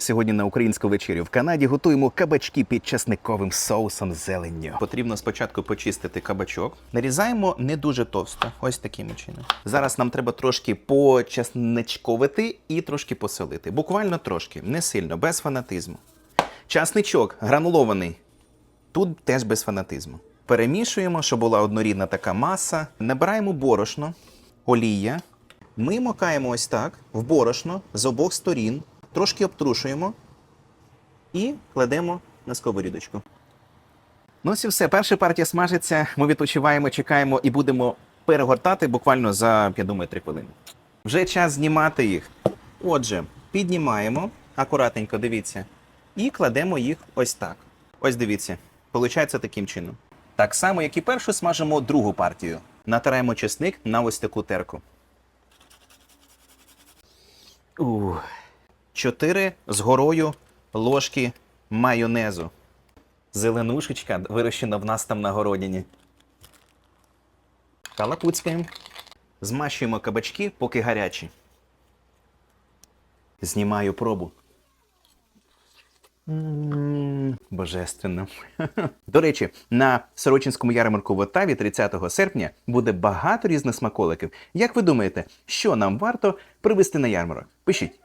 Сьогодні на українську вечерю в Канаді готуємо кабачки під часниковим соусом зеленню. Потрібно спочатку почистити кабачок. Нарізаємо не дуже товсто, ось таким чином. Зараз нам треба трошки почасничковити і трошки посолити. Буквально трошки, не сильно, без фанатизму. Часничок гранулований. Тут теж без фанатизму. Перемішуємо, щоб була однорідна така маса. Набираємо борошно, олія. Ми макаємо ось так в борошно з обох сторін, трошки обтрушуємо і кладемо на сковорідочку. Ну ось і все. Перша партія смажиться. Ми відпочиваємо, чекаємо і будемо перегортати буквально за, я думаю, 3 хвилини. Вже час знімати їх. Отже, піднімаємо акуратненько, дивіться, і кладемо їх ось так. Ось дивіться. Получається таким чином. Так само, як і першу, смажимо другу партію. Натираємо чесник на ось таку терку. Ух. Чотири з горою ложки майонезу. Зеленушечка вирощена в нас там на городині. Калапуцькаємо. Змащуємо кабачки, поки гарячі. Знімаю пробу. Божественно. До речі, на Сорочинському ярмарку в Оттаві 30 серпня буде багато різних смаколиків. Як ви думаєте, що нам варто привезти на ярмарок? Пишіть.